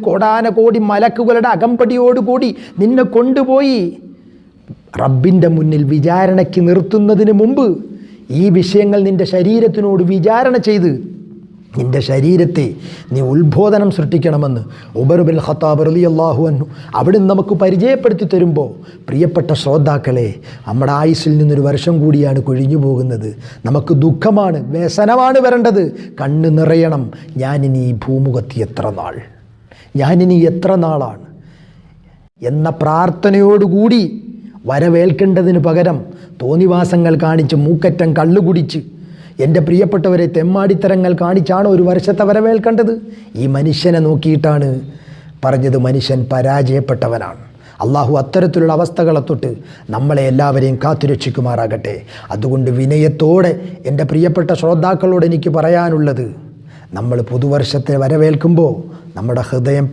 കോടാനകോടി മലക്കുകളുടെ അകമ്പടിയോടുകൂടി നിന്നെ കൊണ്ടുപോയി. റബ്ബിന്റെ മുന്നിൽ വിചാരണയ്ക്ക് നിർത്തുന്നതിന് മുമ്പ് ഈ വിഷയങ്ങൾ നിന്റെ ശരീരത്തിനോട് വിചാരണ ചെയ്ത് നിന്റെ ശരീരത്തെ നീ ഉത്ബോധനം സൃഷ്ടിക്കണമെന്ന് ഉബറുബിൽ ഖത്താബ് റലി അള്ളാഹു അന്നു അവിടെ നമുക്ക് പരിചയപ്പെടുത്തി തരുമ്പോൾ പ്രിയപ്പെട്ട ശ്രോതാക്കളെ നമ്മുടെ ആയുസ്സിൽ നിന്നൊരു വർഷം കൂടിയാണ് കൊഴിഞ്ഞു പോകുന്നത്. നമുക്ക് ദുഃഖമാണ് വ്യസനമാണ് വരേണ്ടത്. കണ്ണ് നിറയണം. ഞാനിനി ഈ ഭൂമുഖത്തി എത്ര നാൾ? ഞാനിനി എത്ര നാളാണ്? എന്ന പ്രാർത്ഥനയോടുകൂടി വരവേൽക്കേണ്ടതിന് പകരം തോന്നിവാസങ്ങൾ കാണിച്ച് മൂക്കറ്റം കള്ളുകുടിച്ച് എന്റെ പ്രിയപ്പെട്ടവരെ തെമ്മാടിത്തരങ്ങൾ കാണിച്ചാണ് ഒരു വർഷത്തെ വരവേൽക്കേണ്ടത്. ഈ മനുഷ്യനെ നോക്കിയിട്ടാണ് പറഞ്ഞത് മനുഷ്യൻ പരാജയപ്പെട്ടവനാണ്. അള്ളാഹു അത്തരത്തിലുള്ള അവസ്ഥകളെ തൊട്ട് നമ്മളെ എല്ലാവരെയും കാത്തുരക്ഷിക്കുമാറാകട്ടെ. അതുകൊണ്ട് വിനയത്തോടെ എന്റെ പ്രിയപ്പെട്ട ശ്രോതാക്കളോട് എനിക്ക് പറയാനുള്ളത് നമ്മൾ പുതുവർഷത്തെ വരവേൽക്കുമ്പോൾ നമ്മുടെ ഹൃദയം